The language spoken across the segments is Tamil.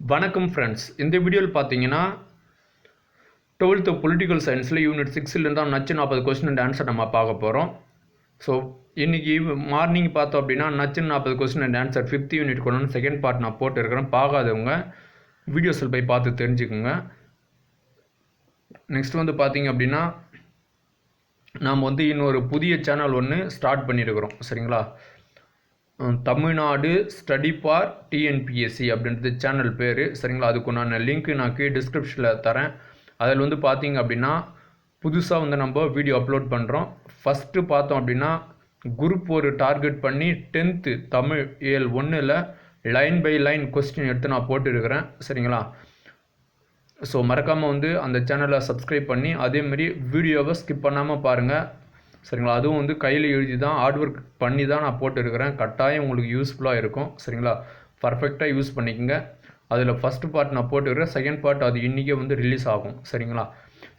வணக்கம் ஃப்ரெண்ட்ஸ் இந்த வீடியோவில் பார்த்தீங்கன்னா டுவெல்த்து பொலிட்டிக்கல் சயின்ஸில் யூனிட் சிக்ஸ்லேருந்து தான் நச்சு நாற்பது கொஸ்டின் அண்ட் ஆன்சர் நம்ம பார்க்க போகிறோம் ஸோ இன்றைக்கி மார்னிங் பார்த்தோம் அப்படின்னா நச்சு நாற்பது question and answer fifth unit கொண்டு செகண்ட் பார்ட் நான் போட்டுருக்கிறேன். பார்க்காதவங்க வீடியோஸில் போய் பார்த்து தெரிஞ்சுக்குங்க. நெக்ஸ்ட் வந்து பார்த்தீங்க அப்படின்னா நாம் வந்து இன்னொரு புதிய சேனல் ஒன்று ஸ்டார்ட் பண்ணியிருக்கிறோம் சரிங்களா? தமிழ்நாடு ஸ்டடி ஃபார் டிஎன்பிஎஸ்சி அப்படின்றது சேனல் பேர். சரிங்களா? அதுக்கு நான் லிங்க் நான் கீழே டிஸ்கிரிப்ஷனில் தரேன். அதில் வந்து பார்த்தீங்க அப்படின்னா புதுசாக வந்து நம்ம வீடியோ அப்லோட் பண்ணுறோம் ஃபஸ்ட்டு பார்த்தோம் அப்படின்னா குரூப் ஒரு டார்கெட் பண்ணி டென்த்து தமிழ் ஏல் ஒன்றில் லைன் பை லைன் கொஸ்டின் எடுத்து நான் போட்டுருக்கிறேன். சரிங்களா? ஸோ மறக்காமல் வந்து அந்த சேனலை சப்ஸ்கிரைப் பண்ணி அதேமாரி வீடியோவை ஸ்கிப் பண்ணாமல் பாருங்கள் சரிங்களா? அதுவும் வந்து கையில் எழுதி தான் ஹார்ட் ஒர்க் பண்ணி தான் நான் போட்டுருக்கிறேன். கட்டாயம் உங்களுக்கு யூஸ்ஃபுல்லாக இருக்கும். சரிங்களா? பர்ஃபெக்டாக யூஸ் பண்ணிக்கோங்க. அதில் ஃபஸ்ட்டு பார்ட் நான் போட்டுக்கிறேன் செகண்ட் பார்ட் அது இன்றைக்கே வந்து ரிலீஸ் ஆகும். சரிங்களா?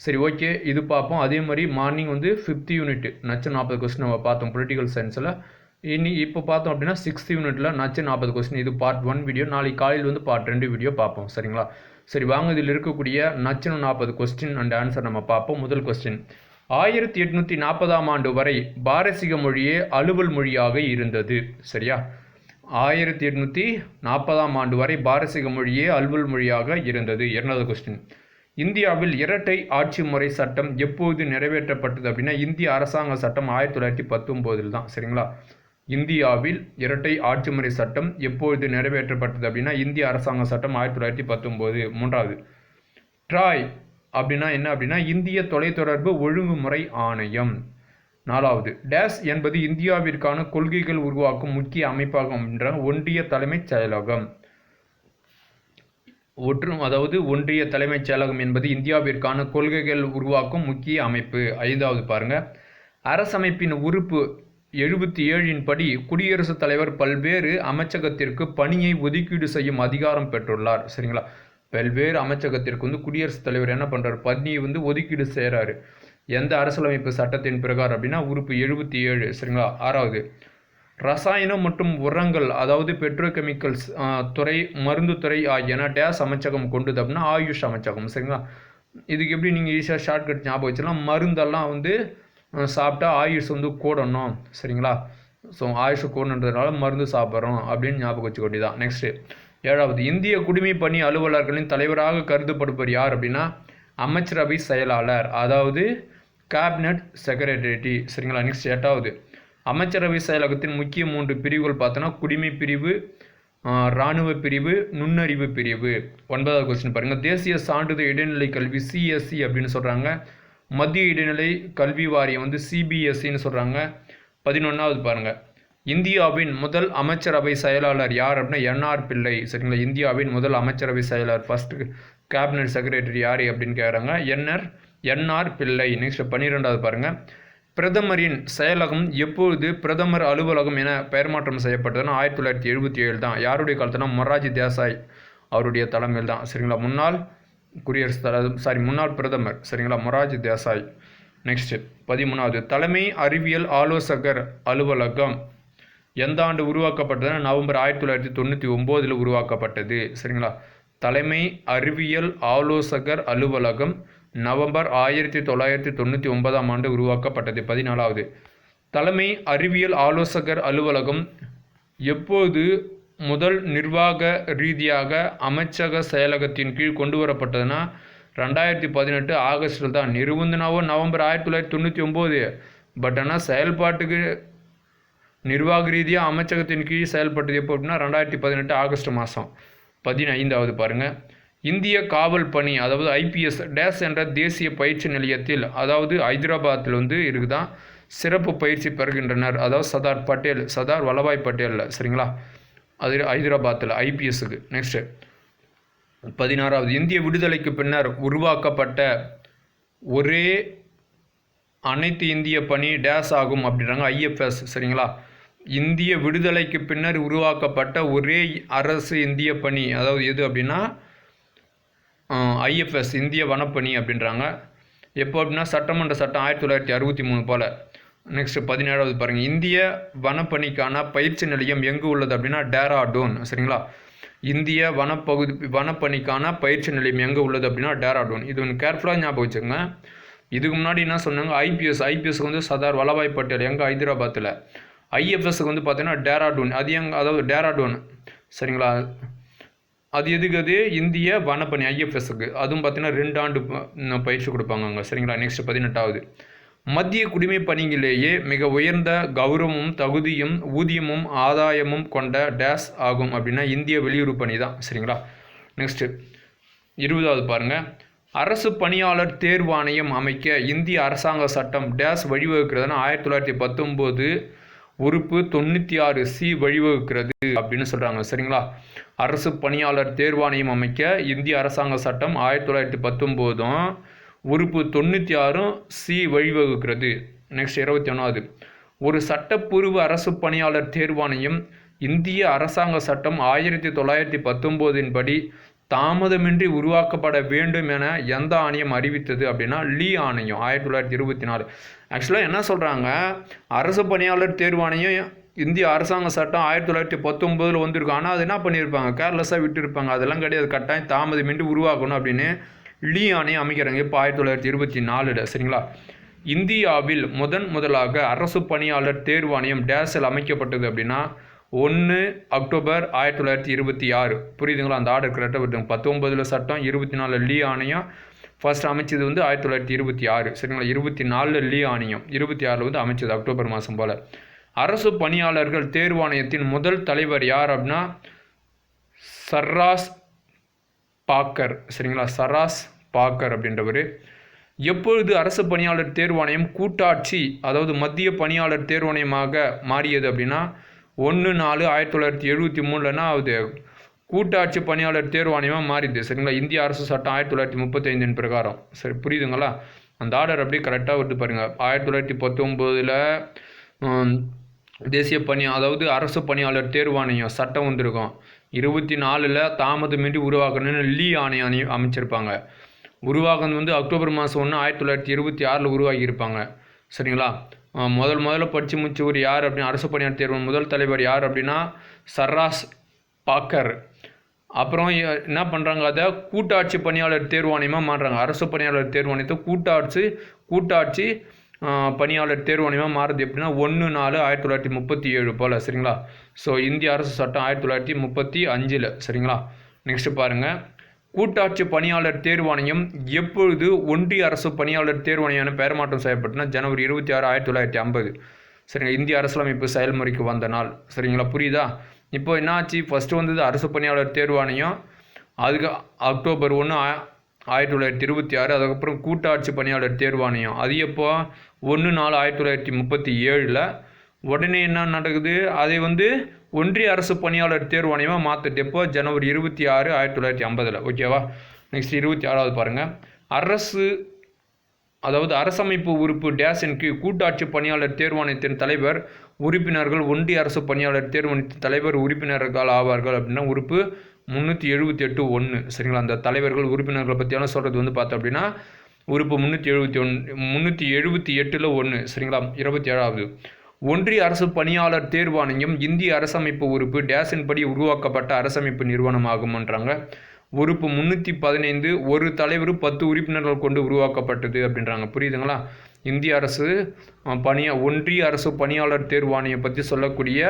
சரி ஓகே இது பார்ப்போம். அதே மாதிரி மார்னிங் வந்து ஃபிஃப்த் யூனிட் நச்சு நாற்பது கொஸ்டின் நம்ம பார்த்தோம் பொலிட்டிக்கல் சயின்ஸில் இனி இப்போ பார்த்தோம் அப்படின்னா சிக்ஸ்த் யூனிட்டில் நச்சு நாற்பது கொஸ்டின் இது பார்ட் ஒன் வீடியோ நாளைக்கு காலையில் வந்து பார்ட் ரெண்டு வீடியோ பார்ப்போம். சரிங்களா? சரி வாங்க இதில் இருக்கக்கூடிய நச்சு நாற்பது கொஸ்டின் அண்ட் ஆன்சர் நம்ம பார்ப்போம். முதல் கொஸ்டின் ஆயிரத்தி எட்நூற்றி நாற்பதாம் ஆண்டு வரை பாரசீக மொழியே அலுவல் மொழியாக இருந்தது. சரியா? ஆயிரத்தி எட்நூற்றி நாற்பதாம் ஆண்டு வரை பாரசீக மொழியே அலுவல் மொழியாக இருந்தது. இரண்டாவது கொஸ்டின் இந்தியாவில் இரட்டை ஆட்சி முறை சட்டம் எப்போது நிறைவேற்றப்பட்டது அப்படின்னா இந்திய அரசாங்க சட்டம் ஆயிரத்தி தொள்ளாயிரத்தி பத்தொம்போதில் தான். சரிங்களா? இந்தியாவில் இரட்டை ஆட்சி முறை சட்டம் எப்பொழுது நிறைவேற்றப்பட்டது அப்படின்னா இந்திய அரசாங்க சட்டம் ஆயிரத்தி தொள்ளாயிரத்தி பத்தொம்போது மூன்றாவது. ட்ராய் அப்படின்னா என்ன அப்படின்னா இந்திய தொலைத்தொடர்பு ஒழுங்குமுறை ஆணையம். நாலாவது டேஸ் என்பது இந்தியாவிற்கான கொள்கைகள் உருவாக்கும் முக்கிய அமைப்பாகும் என்ற ஒன்றிய தலைமைச் செயலகம். ஒற்றும் அதாவது ஒன்றிய தலைமைச் செயலகம் என்பது இந்தியாவிற்கான கொள்கைகள் உருவாக்கும் முக்கிய அமைப்பு. ஐந்தாவது பாருங்க அரசமைப்பின் உறுப்பு எழுபத்தி ஏழின் படி குடியரசுத் தலைவர் பல்வேறு அமைச்சகத்திற்கு பணியை ஒதுக்கீடு செய்யும் அதிகாரம் பெற்றுள்ளார். சரிங்களா? பல்வேறு அமைச்சகத்திற்கு வந்து குடியரசுத் தலைவர் என்ன பண்ணுறாரு பத்னியை வந்து ஒதுக்கீடு செய்கிறாரு எந்த அரசியலமைப்பு சட்டத்தின் பிரகாரம் அப்படின்னா உறுப்பு எழுபத்தி ஏழு சரிங்களா? ஆறாவது ரசாயனம் மற்றும் உரங்கள் அதாவது பெட்ரோகெமிக்கல்ஸ் துறை மருந்து துறை ஆகியன டேஸ் அமைச்சகம் கொண்டுது அப்படின்னா ஆயுஷ் அமைச்சகம் சரிங்களா? இதுக்கு எப்படி நீங்கள் ஈஸியாக ஷார்ட்கட் ஞாபகம் வச்சுலாம் மருந்தெல்லாம் வந்து சாப்பிட்டா ஆயுஷ் வந்து கூடணும் சரிங்களா? ஸோ ஆயுஷ் கூடணுன்றதுனால மருந்து சாப்பிட்றோம் அப்படின்னு ஞாபகம் வச்சுக்க வேண்டியதான் நெக்ஸ்ட்டு ஏழாவது இந்திய குடிமை பணி அலுவலர்களின் தலைவராக கருதப்படுபவர் யார் அப்படின்னா அமைச்சரவை செயலாளர் அதாவது கேபினட் செக்ரட்டரி சரிங்களா? நெக்ஸ்ட் எட்டாவது அமைச்சரவை செயலகத்தின் முக்கிய மூன்று பிரிவுகள் பார்த்தோன்னா குடிமை பிரிவு இராணுவ பிரிவு நுண்ணறிவு பிரிவு. ஒன்பதாவது கொஸ்டின் பாருங்கள் தேசிய சான்றிதழ் இடைநிலை கல்வி சிஎஸ்சி அப்படின்னு சொல்கிறாங்க மத்திய இடைநிலை கல்வி வாரியம் வந்து சிபிஎஸ்சின்னு சொல்கிறாங்க பதினொன்றாவது பாருங்கள் இந்தியாவின் முதல் அமைச்சரவை செயலாளர் யார் அப்படின்னா என்ஆர் பிள்ளை. சரிங்களா? இந்தியாவின் முதல் அமைச்சரவை செயலாளர் ஃபஸ்ட்டு கேபினட் செக்ரட்டரி யார் அப்படின்னு கேட்குறாங்க என்ஆர் என்ஆர் பிள்ளை. நெக்ஸ்ட் பன்னிரெண்டாவது பாருங்கள் பிரதமரின் செயலகம் எப்பொழுது பிரதமர் அலுவலகம் என பெயர் மாற்றம் செய்யப்பட்டதுன்னா ஆயிரத்தி தொள்ளாயிரத்தி எழுபத்தி ஏழு தான். யாருடைய காலத்துனா மொராஜி தேசாய் அவருடைய தலைமையில் தான். சரிங்களா? முன்னாள் குடியரசுத் தலைவர் சாரி முன்னாள் பிரதமர். சரிங்களா? மொராஜி தேசாய். நெக்ஸ்ட் பதிமூணாவது. தலைமை அறிவியல் ஆலோசகர் அலுவலகம். எந்த ஆண்டு உருவாக்கப்பட்டதுன்னா நவம்பர் ஆயிரத்தி தொள்ளாயிரத்தி தொண்ணூற்றி ஒம்போதில் உருவாக்கப்பட்டது. சரிங்களா? தலைமை அறிவியல் ஆலோசகர் அலுவலகம் நவம்பர் ஆயிரத்தி தொள்ளாயிரத்தி தொண்ணூற்றி ஒன்பதாம் ஆண்டு உருவாக்கப்பட்டது. பதினாலாவது தலைமை அறிவியல் ஆலோசகர் அலுவலகம் எப்போது முதல் நிர்வாக ரீதியாக அமைச்சக செயலகத்தின் கீழ் கொண்டு வரப்பட்டதுன்னா ரெண்டாயிரத்தி பதினெட்டு ஆகஸ்டில் தான் நிறுவந்தனாவோ நவம்பர் ஆயிரத்தி தொள்ளாயிரத்தி தொண்ணூற்றி ஒம்பது பட் ஆனால் செயல்பாட்டுக்கு நிர்வாக ரீதியாக அமைச்சகத்தின் கீழ் செயல்பட்டது எப்போ அப்படின்னா ரெண்டாயிரத்தி பதினெட்டு ஆகஸ்ட் மாதம் பதினைந்தாவது பாருங்கள் இந்திய காவல் பணி அதாவது ஐபிஎஸ் டேஸ் என்ற தேசிய பயிற்சி நிலையத்தில் அதாவது ஹைதராபாத்தில் வந்து இருக்குதான் சிறப்பு பயிற்சி பெறுகின்றனர். அதாவது சர்தார் பட்டேல் சர்தார் வல்லபாய் பட்டேலில் சரிங்களா? அது ஹைதராபாத்தில் ஐபிஎஸ்க்கு நெக்ஸ்ட்டு பதினாறாவது. இந்திய விடுதலைக்கு பின்னர் உருவாக்கப்பட்ட ஒரே அனைத்து இந்திய பணி டேஸ் ஆகும் அப்படின்றாங்க ஐஎஃப்எஸ் சரிங்களா? இந்திய விடுதலைக்கு பின்னர் உருவாக்கப்பட்ட ஒரே அரசு இந்திய பணி. அதாவது எது அப்படின்னா ஐஎஃப்எஸ் இந்திய வனப்பணி அப்படின்றாங்க. எப்போ அப்படின்னா சட்டமன்ற சட்டம் ஆயிரத்தி தொள்ளாயிரத்தி அறுபத்தி மூணு போல். நெக்ஸ்ட் பதினேழாவது பாருங்கள் இந்திய வனப்பணிக்கான பயிற்சி நிலையம் எங்கே உள்ளது அப்படின்னா டேராடூன். சரிங்களா? இந்திய வனப்பகுதி வனப்பணிக்கான பயிற்சி நிலையம் எங்கே உள்ளது அப்படின்னா டேராடூன். இது ஒன்று கேர்ஃபுல்லாக ஞாபகம் வச்சுக்கோங்க. இதுக்கு முன்னாடி என்ன சொன்னாங்க? ஐபிஎஸ் ஐபிஎஸ்க்கு வந்து சர்தார் வல்லபாய் பட்டேல் எங்கே? ஹைதராபாத்தில். ஐஎஃப்எஸ்க்கு வந்து பார்த்தீங்கன்னா டேராடூன் அது எங் அதாவது டேராடூன் சரிங்களா? அது எதுக்கு அது? இந்திய வனப்பணி ஐஎஃப்எஸ்க்கு அதுவும் பார்த்தீங்கன்னா ரெண்டு ஆண்டு பயிற்சி கொடுப்பாங்க அங்கே சரிங்களா? நெக்ஸ்ட் பதினெட்டாவது. மத்திய குடிமை பணியிலேயே மிக உயர்ந்த கௌரவமும் தகுதியும் ஊதியமும் ஆதாயமும் கொண்ட டேஸ் ஆகும் அப்படின்னா இந்திய வெளியுறவு பணி தான். சரிங்களா? நெக்ஸ்ட்டு இருபதாவது பாருங்கள் அரசு பணியாளர் தேர்வாணையம் அமைக்க இந்திய அரசாங்க சட்டம் டேஸ் வழிவகுக்கிறதுனா ஆயிரத்தி தொள்ளாயிரத்தி பத்தொம்போது உறுப்பு தொண்ணூற்றி ஆறு சி வழிவகுக்கிறது அப்படின்னு சொல்கிறாங்க சரிங்களா? அரசு பணியாளர் தேர்வாணையம் அமைக்க இந்திய அரசாங்க சட்டம் ஆயிரத்தி தொள்ளாயிரத்தி பத்தொம்போதும் உறுப்பு தொண்ணூற்றி ஆறும் சி வழிவகுக்கிறது. நெக்ஸ்ட் இருபத்தி ஒன்றாவது ஒரு சட்டப்பூர்வ அரசு பணியாளர் தேர்வாணையம் இந்திய அரசாங்க சட்டம் ஆயிரத்தி தொள்ளாயிரத்தி பத்தொம்போதின் படி தாமதமின்றி உருவாக்கப்பட வேண்டும் என எந்த ஆணையம் அறிவித்தது அப்படின்னா லீ ஆணையம் ஆயிரத்தி தொள்ளாயிரத்தி இருபத்தி நாலு. ஆக்சுவலாக என்ன சொல்கிறாங்க அரசு பணியாளர் தேர்வாணையம் இந்திய அரசாங்க சட்டம் ஆயிரத்தி தொள்ளாயிரத்தி பத்தொம்போதில் வந்திருக்கும் ஆனால் அது என்ன பண்ணியிருப்பாங்க? கேர்லெஸ்ஸாக விட்டுருப்பாங்க. அதெல்லாம் கிடையாது. கட்டாயம் தாமதமின்றி உருவாக்கணும் அப்படின்னு லீ ஆணையம் அமைக்கிறாங்க. இப்போ ஆயிரத்தி தொள்ளாயிரத்தி இருபத்தி நாலில் சரிங்களா? இந்தியாவில் முதன் முதலாக அரசு பணியாளர் தேர்வாணையம் டேஸில் அமைக்கப்பட்டது அப்படின்னா ஒன்று அக்டோபர் ஆயிரத்தி தொள்ளாயிரத்தி இருபத்தி ஆறு. புரியுதுங்களா? அந்த ஆர்டர் கரெக்டாக வருதுங்க. பத்தொம்பதில் சட்டம் இருபத்தி நாலு லீ ஆணையம். ஃபர்ஸ்ட் அமைச்சது வந்து ஆயிரத்தி தொள்ளாயிரத்தி இருபத்தி ஆறு. சரிங்களா? இருபத்தி நாலில் லீ ஆணையம். இருபத்தி ஆறில் வந்து அமைச்சது அக்டோபர் மாதம் போல். அரசு பணியாளர்கள் தேர்வாணையத்தின் முதல் தலைவர் யார் அப்படின்னா சர்ராஸ் பாக்கர். சரிங்களா? சராஸ் பாக்கர் அப்படின்றவர். எப்பொழுது அரசு பணியாளர் தேர்வாணையம் கூட்டாட்சி அதாவது மத்திய பணியாளர் தேர்வாணையமாக மாறியது அப்படின்னா ஒன்று நாலு ஆயிரத்தி தொள்ளாயிரத்தி எழுபத்தி மூணுலனா அது கூட்டாட்சி பணியாளர் தேர்வாணையமாக மாறிது. சரிங்களா? இந்திய அரசு சட்டம் ஆயிரத்தி தொள்ளாயிரத்தி முப்பத்தைந்தின் பிரகாரம். சரி புரியுதுங்களா? அந்த ஆர்டர் அப்படியே கரெக்டாக வருது பாருங்கள் ஆயிரத்தி தொள்ளாயிரத்தி பத்தொம்போதில் தேசிய பணி அதாவது அரசு பணியாளர் தேர்வாணையம் சட்டம் வந்திருக்கும். இருபத்தி நாலில் தாமதமின்றி உருவாக்கணும்னு லீ ஆணையம் அணி அமைச்சிருப்பாங்க. உருவாக்குனது வந்து அக்டோபர் மாதம் ஒன்று ஆயிரத்தி தொள்ளாயிரத்தி இருபத்தி ஆறில் உருவாகியிருப்பாங்க. சரிங்களா? முதல் முதல்ல படித்து முடிச்சவர் யார் அப்படின்னு அரசு பணியாளர் தேர்வு முதல் தலைவர் யார் அப்படின்னா சர்ராஸ் பாக்கர். அப்புறம் என்ன பண்ணுறாங்க அதை? கூட்டாட்சி பணியாளர் தேர்வாணையமாக மாறுறாங்க. அரசு பணியாளர் தேர்வாணையத்தை கூட்டாட்சி கூட்டாட்சி பணியாளர் தேர்வாணையமாக மாறுது எப்படின்னா ஒன்று நாலு ஆயிரத்தி தொள்ளாயிரத்தி முப்பத்தி ஏழு போல் சரிங்களா? ஸோ இந்திய அரசு சட்டம் ஆயிரத்தி தொள்ளாயிரத்தி முப்பத்தி அஞ்சில் சரிங்களா? நெக்ஸ்ட் பாருங்கள் கூட்டாட்சி பணியாளர் தேர்வாணையம் எப்பொழுது ஒன்றிய அரசு பணியாளர் தேர்வாணையம் பெயர் மாற்றம் செய்யப்பட்டுனா ஜனவரி இருபத்தி ஆறு ஆயிரத்தி தொள்ளாயிரத்தி ஐம்பது. சரிங்க இந்திய அரசியலமைப்பு செயல்முறைக்கு வந்த நாள். சரிங்களா புரியுதா? இப்போ என்னாச்சு? ஃபஸ்ட்டு வந்தது அரசு பணியாளர் தேர்வாணையம். அதுக்கு அக்டோபர் ஒன்று ஆயிரத்தி தொள்ளாயிரத்தி இருபத்தி ஆறு அதுக்கப்புறம் கூட்டாட்சி பணியாளர் தேர்வாணையம். அது எப்போ? ஒன்று நாலு ஆயிரத்தி தொள்ளாயிரத்தி முப்பத்தி ஏழில் உடனே என்ன நடக்குது? அதை வந்து ஒன்றிய அரசு பணியாளர் தேர்வாணையமாக மாற்றிட்டு எப்போ ஜனவரி இருபத்தி ஆறு ஆயிரத்தி தொள்ளாயிரத்தி ஐம்பதில். ஓகேவா? நெக்ஸ்ட் இருபத்தி ஆறாவது பாருங்கள் அரசு அதாவது அரசமைப்பு உறுப்பு டேஷின் கீழ் கூட்டாட்சி பணியாளர் தேர்வாணையத்தின் தலைவர் உறுப்பினர்கள் ஒன்றிய அரசு பணியாளர் தேர்வாணையத்தின் தலைவர் உறுப்பினர்கள் ஆவார்கள் அப்படின்னா உறுப்பு முந்நூற்றி எழுபத்தி எட்டு ஒன்று சரிங்களா? அந்த தலைவர்கள் உறுப்பினர்களை பற்றியான சொல்கிறது வந்து பார்த்தோம் அப்படின்னா உறுப்பு முந்நூற்றி எழுபத்தி ஒன்று முந்நூற்றி எழுபத்தி எட்டில் ஒன்று சரிங்களா? இருபத்தி ஏழாவது. ஒன்றிய அரசு பணியாளர் தேர்வாணையம் இந்திய அரசமைப்பு உறுப்பு டேஸின் படி உருவாக்கப்பட்ட அரசமைப்பு நிறுவனமாகும்ன்றாங்க உறுப்பு முந்நூற்றி பதினைந்து ஒரு தலைவர் பத்து உறுப்பினர்கள் கொண்டு உருவாக்கப்பட்டது அப்படின்றாங்க. புரியுதுங்களா? இந்திய அரசு பணியா ஒன்றிய அரசு பணியாளர் தேர்வாணையம் பற்றி சொல்லக்கூடிய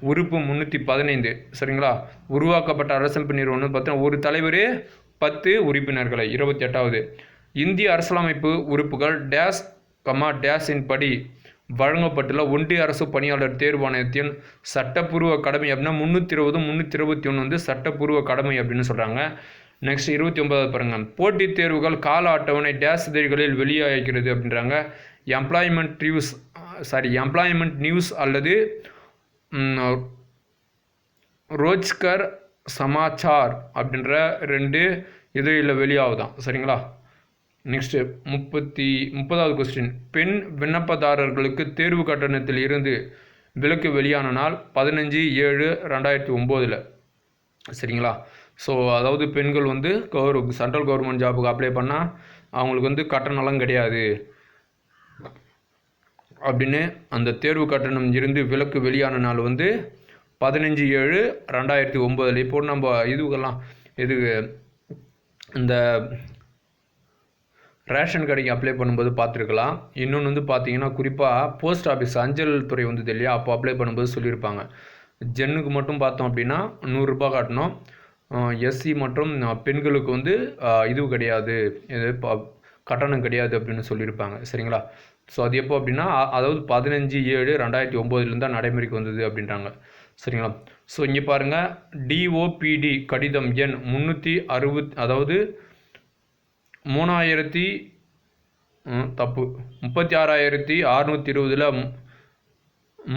உறுப்பு முந்நூற்றி பதினைந்து சரிங்களா? உருவாக்கப்பட்ட அரசமைப்பு நிறுவனம் பார்த்தீங்கன்னா ஒரு தலைவர் பத்து உறுப்பினர்களை. இருபத்தி எட்டாவது இந்திய அரசியலமைப்பு உறுப்புகள் டேஸ் கமா டேஸின் படி வழங்கப்பட்டுள்ள ஒன்றிய அரசு பணியாளர் தேர்வாணையத்தின் சட்டப்பூர்வ கடமை அப்படின்னா முந்நூற்றி இருபது முந்நூற்றி இருபத்தி ஒன்று வந்து சட்டப்பூர்வ கடமை அப்படின்னு சொல்கிறாங்க நெக்ஸ்ட் இருபத்தி ஒன்பதாவது பாருங்கள் போட்டித் தேர்வுகள் கால அட்டவணை டேஸ் இதழ்களில் வெளியாகிறது அப்படின்றாங்க. Employment news sorry employment news அல்லது ரோஜ்கர் சமாச்சார் அப்படின்ற ரெண்டு இதழில் வெளியாகுதான். சரிங்களா? நெக்ஸ்ட்டு முப்பத்தி முப்பதாவது கொஸ்டின் பெண் விண்ணப்பதாரர்களுக்கு தேர்வு கட்டணத்தில் இருந்து விலக்கு வெளியான நாள் பதினஞ்சு ஏழு ரெண்டாயிரத்தி ஒம்போதில். சரிங்களா? ஸோ அதாவது பெண்கள் வந்து கவர் சென்ட்ரல் கவர்மெண்ட் ஜாபுக்கு அப்ளை பண்ணால் அவங்களுக்கு வந்து கட்டணம்லாம் கிடையாது. அப்படின்னு அந்த தேர்வு கட்டணம் இருந்து விலக்கு வெளியான நாள் வந்து பதினஞ்சு ஏழு ரெண்டாயிரத்தி ஒம்போதில். இப்போ நம்ம இதுக்கெல்லாம் இது இந்த ரேஷன் கடைக்கு அப்ளை பண்ணும்போது பார்த்துருக்கலாம். இன்னொன்று வந்து பார்த்தீங்கன்னா குறிப்பாக போஸ்ட் ஆஃபீஸ் அஞ்சல் துறை வந்தது இல்லையா? அப்போ அப்ளை பண்ணும்போது சொல்லியிருப்பாங்க. ஜென்னுக்கு மட்டும் பார்த்தோம் அப்படின்னா நூறுரூபா காட்டணும். எஸ்சி மற்றும் பெண்களுக்கு வந்து இதுவும் இது கிடையாது. இது கட்டணம் கிடையாது அப்படின்னு சொல்லியிருப்பாங்க. சரிங்களா? ஸோ அது எப்போ அப்படின்னா அதாவது பதினஞ்சு ஏழு ரெண்டாயிரத்தி ஒம்போதுலேருந்து தான் நடைமுறைக்கு வந்தது அப்படின்றாங்க. சரிங்களா? ஸோ இங்கே பாருங்கள் டிஓபிடி கடிதம் எண் முந்நூற்றி அறுபத் அதாவது மூணாயிரத்தி தப்பு. முப்பத்தி ஆறாயிரத்தி அறுநூற்றி இருபதில்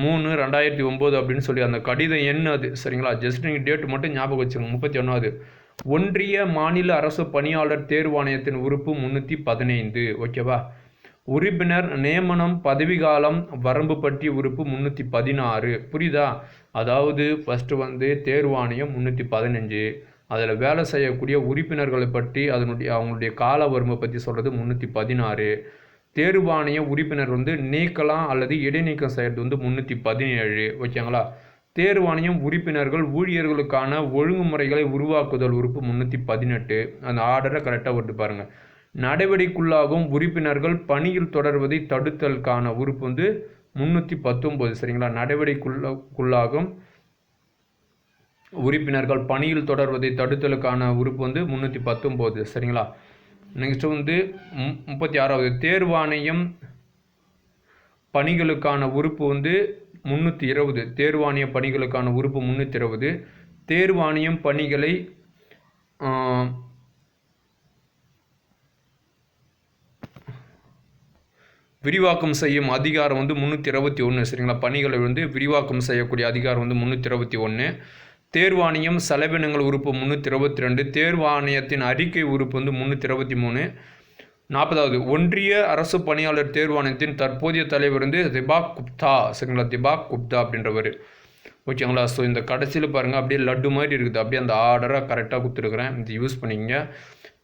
மூணு ரெண்டாயிரத்தி ஒம்பது அப்படின்னு சொல்லி அந்த கடிதம் எண் அது. சரிங்களா? ஜஸ்ட் நீங்கள் டேட் மட்டும் ஞாபகம் வச்சுக்கோங்க. முப்பத்தி ஒன்றாவது ஒன்றிய மாநில அரசு பணியாளர் தேர்வாணையத்தின் உறுப்பு முந்நூற்றி பதினைந்து. ஓகேவா? உறுப்பினர் நியமனம் பதவிகாலம் வரம்பு பற்றி உறுப்பு முந்நூற்றி பதினாறு. புரியுதா? அதாவது ஃபஸ்ட்டு வந்து தேர்வாணையம் முந்நூற்றி பதினஞ்சு. அதில் வேலை செய்யக்கூடிய உறுப்பினர்களை பற்றி அதனுடைய அவங்களுடைய கால வறுமை பற்றி சொல்கிறது முந்நூற்றி பதினாறு. தேர்வாணைய உறுப்பினர் வந்து நீக்கலாம் அல்லது இடைநீக்கம் செய்கிறது வந்து முந்நூற்றி பதினேழு. ஓகேங்களா? தேர்வாணையம் உறுப்பினர்கள் ஊழியர்களுக்கான ஒழுங்குமுறைகளை உருவாக்குதல் உறுப்பு முந்நூற்றி பதினெட்டு. அந்த ஆர்டரை கரெக்டாக விட்டு பாருங்கள் நடவடிக்கைக்குள்ளாகும் உறுப்பினர்கள் பணியில் தொடர்வதை தடுத்தலுக்கான உறுப்பு வந்து முந்நூற்றி பத்தொம்போது. சரிங்களா? நடவடிக்கைக்குள்ள குள்ளாகும் உறுப்பினர்கள் பணியில் தொடர்வதை தடுத்தலுக்கான உறுப்பு வந்து முந்நூற்றி பத்தொம்போது சரிங்களா? நெக்ஸ்ட் வந்து மு- முப்பத்தி ஆறாவது தேர்வாணையம் பணிகளுக்கான உறுப்பு வந்து முந்நூற்றி இருபது. தேர்வாணைய பணிகளுக்கான உறுப்பு முந்நூற்றி இருபது. தேர்வாணையம் பணிகளை விரிவாக்கம் செய்யும் அதிகாரம் வந்து முந்நூற்றி இருபத்தி ஒன்று சரிங்களா? பணிகளை வந்து விரிவாக்கம் செய்யக்கூடிய அதிகாரம் வந்து முந்நூற்றி இருபத்தி ஒன்று தேர்வாணையம் செலவினங்கள் உறுப்பு முந்நூற்றி இருபத்தி ரெண்டு தேர்வாணையத்தின் அறிக்கை உறுப்பு வந்து முந்நூற்றி இருபத்தி மூணு நாற்பதாவது ஒன்றிய அரசு பணியாளர் தேர்வாணையத்தின் தற்போதைய தலைவர் வந்து திபாக் குப்தா சரிங்களா? திபாக் குப்தா அப்படின்றவர். ஓகேங்களா? ஸோ இந்த கடைசியில் பாருங்கள் அப்படியே லட்டு மாதிரி இருக்குது. அப்படியே அந்த ஆர்டராக கரெக்டாக கொடுத்துருக்குறேன். இது யூஸ் பண்ணிக்கங்க.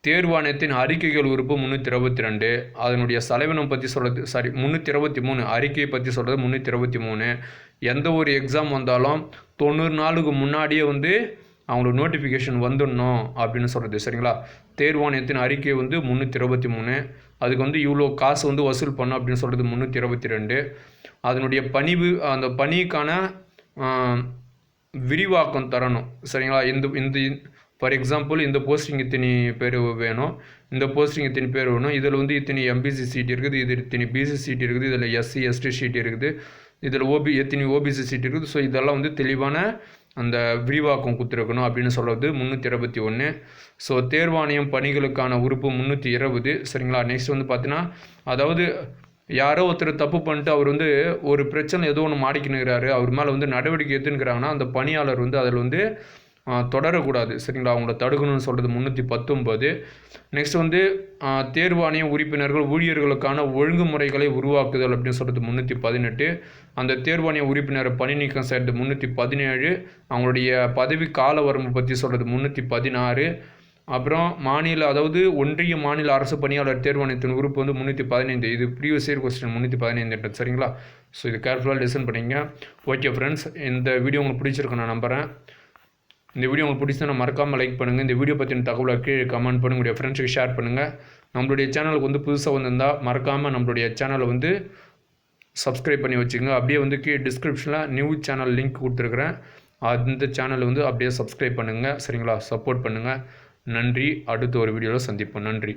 தேர்வாணையத்தின் அறிக்கைகள் உறுப்பு முந்நூற்றி இருபத்தி ரெண்டு அதனுடைய செலவினம் பற்றி சொல்கிறது சாரி முந்நூற்றி இருபத்தி மூணு. அறிக்கையை பற்றி சொல்கிறது முந்நூற்றி இருபத்தி மூணு. எந்த ஒரு எக்ஸாம் வந்தாலும் தொண்ணூறு நாளுக்கு முன்னாடியே வந்து அவங்களுக்கு நோட்டிஃபிகேஷன் வந்துடணும் அப்படின்னு சொல்கிறது சரிங்களா? தேர்வாணையத்தின் அறிக்கை வந்து முந்நூற்றி இருபத்தி மூணு. அதுக்கு வந்து இவ்வளோ காசு வந்து வசூல் பண்ணும் அப்படின்னு சொல்கிறது முந்நூற்றி இருபத்தி ரெண்டு அதனுடைய பணிவு அந்த பணிக்கான விரிவாக்கம் தரணும் சரிங்களா? இந்த இந்த ஃபார் எக்ஸாம்பிள் இந்த போஸ்டிங் இத்தனி பேர் வேணும். இந்த போஸ்டிங் இத்தனை பேர் வேணும். இதில் வந்து இத்தனை எம்பிசி சீட் இருக்குது. இது இத்தனை பிசி சீட் இருக்குது. இதில் எஸ்சி எஸ்டி சீட் இருக்குது. இதில் ஓபி எத்தனை ஓபிசி சீட் இருக்குது. ஸோ இதெல்லாம் வந்து தெளிவான அந்த விரிவாக்கம் கொடுத்துருக்கணும் அப்படின்னு சொல்கிறது முந்நூற்றி இருபத்தி ஒன்று ஸோ தேர்வாணையம் பணிகளுக்கான உறுப்பு முந்நூற்றி இருபது. சரிங்களா? நெக்ஸ்ட் வந்து பார்த்தீங்கன்னா அதாவது யாரோ ஒருத்தர் தப்பு பண்ணிட்டு அவர் வந்து ஒரு பிரச்சனை ஏதோ ஒன்று மாடிக்கினுக்கிறாரு அவர் மேலே வந்து நடவடிக்கை எடுத்துக்கிறாங்கன்னா அந்த பணியாளர் வந்து அதில் வந்து தொடரக்கூடாது. சரிங்களா? அவங்கள தடுக்கணும்னு சொல்கிறது முந்நூற்றி பத்தொம்பது நெக்ஸ்ட் வந்து தேர்வாணைய உறுப்பினர்கள் ஊழியர்களுக்கான ஒழுங்குமுறைகளை உருவாக்குதல் அப்படின்னு சொல்கிறது முந்நூற்றி பதினெட்டு. அந்த தேர்வாணைய உறுப்பினரை பணி நீக்கம் செய்கிறது முந்நூற்றி பதினேழு. அவங்களுடைய பதவி கால வரம்பு பற்றி சொல்கிறது முந்நூற்றி பதினாறு. அப்புறம் மாநில அதாவது ஒன்றிய மாநில அரசு பணியாளர் தேர்வாணையத்தின் உறுப்பு வந்து முந்நூற்றி பதினைந்து. இது ப்ரீவியஸ் இயர் கொஸ்டின் முந்நூற்றி பதினைந்து சரிங்களா? ஸோ இது கேர்ஃபுல்லாக லிசன் பண்ணிங்க ஓகே ஃப்ரெண்ட்ஸ் இந்த வீடியோ உங்களுக்கு பிடிச்சிருக்கு நான் நம்புகிறேன் இந்த வீடியோ உங்களுக்கு பிடிச்சா மறக்காமல் லைக் பண்ணுங்கள் இந்த வீடியோ பற்றின தகவலை கீழே கமெண்ட் பண்ணுங்கள் உங்களுடைய ஃப்ரெண்ட்ஸுக்கு ஷேர் பண்ணுங்கள் நம்மளுடைய சேனலுக்கு வந்து புதுசாக வந்திருந்தால் மறக்காமல் நம்மளுடைய சேனலை வந்து சப்ஸ்கிரைப் பண்ணி வச்சுக்கோங்க. அப்படியே வந்து கீழே டிஸ்கிரிப்ஷனில் நியூ சேனல் லிங்க் கொடுத்துருக்குறேன். அந்த சேனலை வந்து அப்படியே சப்ஸ்கிரைப் பண்ணுங்கள் சரிங்களா? சப்போர்ட் பண்ணுங்கள் நன்றி. அடுத்த ஒரு வீடியோவில் சந்திப்போம். நன்றி.